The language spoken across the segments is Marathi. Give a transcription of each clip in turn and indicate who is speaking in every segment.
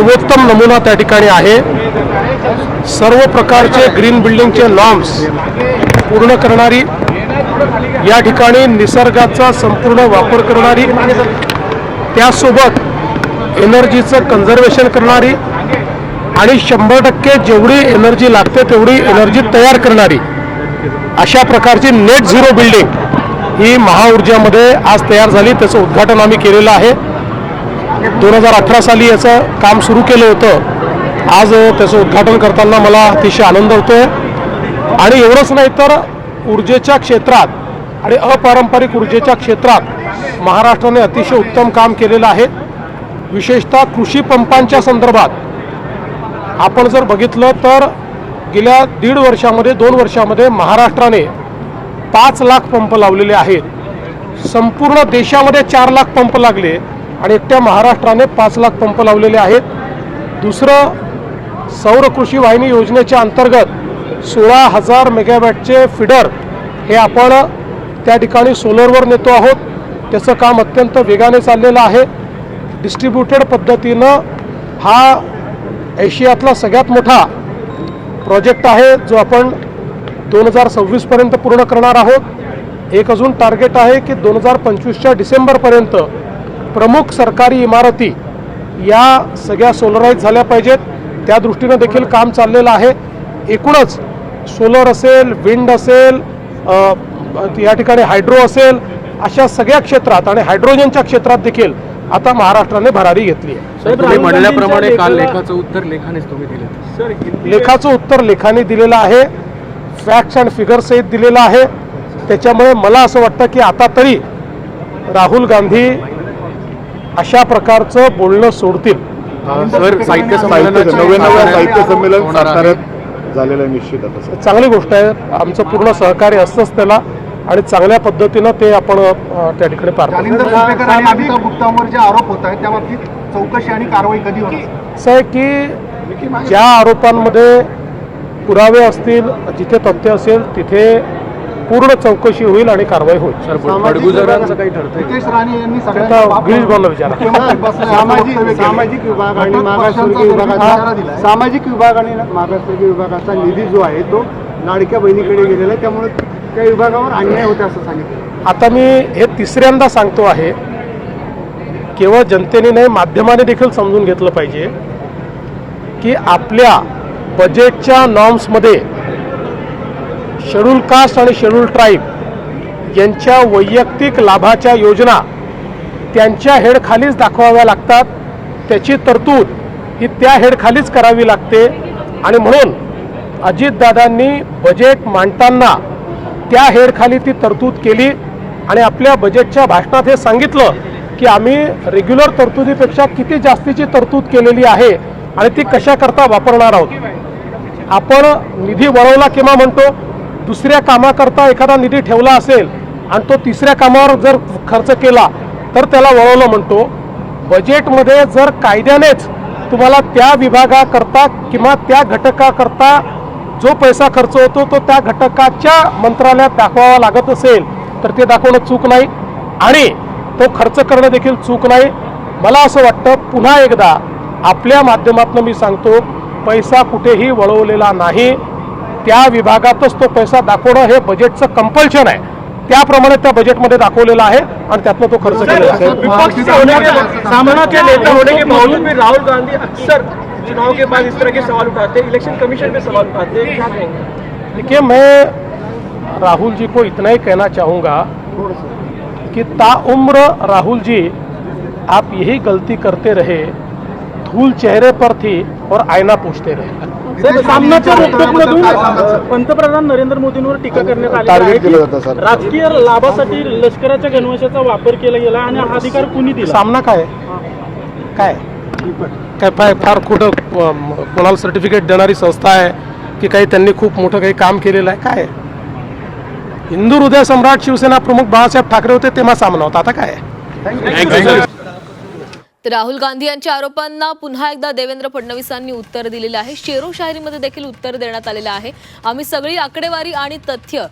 Speaker 1: सर्वोत्तम नमुना त्या ठिकाणी आहे. सर्व प्रकारचे ग्रीन बिल्डिंगचे नॉर्म्स पूर्ण करणारी या ठिकाणी निसर्गाचा संपूर्ण वापर करणारी त्यासोबत एनर्जीचं कन्झर्वेशन करणारी आणि शंभर टक्के जेवढी एनर्जी लागते तेवढी एनर्जी तयार करणारी अशा प्रकारची नेट झिरो बिल्डिंग ही महाऊर्जामध्ये आज तयार झाली. त्याचं उद्घाटन आम्ही केलेलं आहे. दोन हजार अठरा साली याचं काम सुरू केलं होतं. आज त्याचं उद्घाटन करताना मला अतिशय आनंद होतो आहे आणि एवढंच नाही तर ऊर्जेच्या क्षेत्रात आणि अपारंपरिक ऊर्जेच्या क्षेत्रात महाराष्ट्राने अतिशय उत्तम काम केलेलं आहे. विशेषतः कृषी पंपांच्या संदर्भात. आपण जर बघितलं तर गेल्या दीड वर्षामध्ये दोन वर्षामध्ये महाराष्ट्राने पाच लाख पंप लावलेले आहेत. संपूर्ण देशामध्ये चार लाख पंप लागले. आणि एकट्या महाराष्ट्राने पाच लाख पंप लावलेले आहेत. दुसरं सौर कृषी वाहिनी योजनेच्या अंतर्गत सोळा हजार मेगावॅटचे फिडर हे आपण त्या ठिकाणी सोलरवर नेतो आहोत. त्याचं काम अत्यंत वेगाने चाललेलं आहे. डिस्ट्रीब्युटेड पद्धतीनं हा एशियातला सगळ्यात मोठा प्रोजेक्ट आहे जो आपण दोन हजार सव्वीसपर्यंत पूर्ण करणार आहोत. एक अजून टार्गेट आहे की दोन हजार पंचवीसच्या डिसेंबरपर्यंत प्रमुख सरकारी इमारती या सगळ्या सोलराईज झाल्या पाहिजेत. त्या दृष्टीनं देखील काम चाललेलं आहे. एकूणच सोलर असेल विंड असेल या ठिकाणी हायड्रो असेल अशा सगळ्या क्षेत्रात आणि हायड्रोजनच्या क्षेत्रात देखील आता महाराष्ट्राने भरारी घेतली आहे.
Speaker 2: तुम्ही म्हणल्याप्रमाणे काल लेखाचं उत्तर लेखानेच तुम्ही दिलं.
Speaker 1: लेखाचं उत्तर लेखाने दिलेलं आहे. फॅक्ट्स अँड फिगर सहित दिलेलं आहे. त्याच्यामुळे मला असं वाटतं की आता तरी राहुल गांधी अशा प्रकारचं बोलणं सोडतील.
Speaker 2: सर साहित्य
Speaker 3: साहित्य नव्याण्णव्या साहित्य संमेलन. साताऱ्यात झालेलं आहे निश्चित आता
Speaker 1: चांगली गोष्ट आहे. आमचं पूर्ण सहकार्य असतंच त्याला आणि चांगल्या पद्धतीनं ते आपण त्या ठिकाणी पार
Speaker 4: गुप्तांवर जे आरोप होत आहेत त्या बाबतीत चौकशी आणि कारवाई कधी होणार?
Speaker 1: असं आहे की ज्या आरोपांमध्ये पुरावे असतील जिथे तथ्य असेल तिथे पूर्ण चौकशी होईल आणि कारवाई होईल.
Speaker 2: सर बडगुजरांचं काही
Speaker 1: गिरीश भाऊला विचारा.
Speaker 4: सामाजिक
Speaker 5: सामाजिक विभाग आणि मागासवर्गीय विभागाचा
Speaker 4: दिलाय.
Speaker 5: सामाजिक विभाग आणि मागासवर्गीय विभागाचा निधी जो आहे तो लाडक्या बहिणीकडे गेलेला आहे. त्यामुळे त्या विभागावर अन्याय होते असं सांगितलं.
Speaker 1: आता मी हे तिसऱ्यांदा सांगतो आहे. केवळ जनतेने नाही माध्यमाने देखील समजून घेतलं पाहिजे की आपल्या बजेटच्या नॉर्म्समध्ये शेड्यूल कास्ट आणि शेड्यूल ट्राईब यांच्या वैयक्तिक लाभाच्या योजना त्यांच्या हेडखालीच दाखवाव्या लागतात. त्याची तरतूद ही त्या हेडखालीच करावी लागते. आणि म्हणून अजितदादांनी बजेट मांडताना त्या हेडखाली ती तरतूद केली आणि आपल्या बजेटच्या भाषणात हे सांगितलं की आम्ही रेग्युलर तरतुदीपेक्षा किती जास्तीची तरतूद केलेली आहे आणि ती कशाकरता वापरणार आहोत. आपण निधी वळवला किंवा म्हणतो दुसऱ्या कामाकरता एखादा निधी ठेवला असेल आणि तो तिसऱ्या कामावर जर खर्च केला तर त्याला वळवलं म्हणतो. बजेटमध्ये जर कायद्यानेच तुम्हाला त्या विभागाकरता किंवा त्या घटकाकरता जो पैसा खर्च होतो तो त्या घटकाच्या मंत्रालयात दाखवावा लागत असेल तर ते दाखवणं चूक नाही. आणि तो खर्च करणं देखील चूक नाही. मला असं वाटतं पुन्हा एकदा आपल्या माध्यमातून मी सांगतो पैसा कुठेही वळवलेला नाही. त्या विभागातच तो पैसा दाखवणं हे बजेटचं कंपल्शन आहे. त्याप्रमाणे त्या बजेटमध्ये दाखवलेलं आहे आणि त्यातनं तो खर्च केलेला आहे.
Speaker 6: सामना के नेता होने के बावजूद भी राहुल गांधी अक्सर चुनाव के बाद इस तरह के सवाल उठाते हैं इलेक्शन कमीशन पे सवाल उठाते. हैं क्या
Speaker 1: देखिए मैं राहुल जी को इतना ही कहना चाहूँगा कि ताउम्र राहुल जी आप यही गलती करते रहे धूल चेहरे पर थी और आईना पूछते रहे।
Speaker 6: सामनाच्या पंतप्रधान नरेंद्र मोदींवर टीका करण्यात आली राजकीय लाभासाठी लष्कराच्या गणवेशाचा वापर केला गेला आणि हा अधिकार कुणी दिला?
Speaker 1: सामना काय? काय? काय फार फार कुठं अम, कोणाला सर्टिफिकेट देणारी संस्था आहे की काही त्यांनी खूप मोठं काही काम केलेलं आहे? काय? हिंदू हृदय सम्राट शिवसेना प्रमुख बाळासाहेब ठाकरे होते तेव्हा सामना होता. आता काय?
Speaker 7: तर राहुल गांधी यांच्या आरोपांना पुन्हा एकदा देवेंद्र फडणवीसांनी उत्तर दिलेलं आहे. शेरो शायरीमध्ये देखील उत्तर देण्यात आलेलं आहे. आम्ही सगळी आकडेवारी आणि तथ्य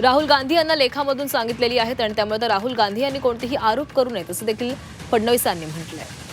Speaker 7: राहुल गांधी यांना लेखामधून सांगितलेली आहेत आणि त्यामुळे तर राहुल गांधी यांनी कोणतेही आरोप करू नयेत असं देखील फडणवीसांनी म्हटलं आहे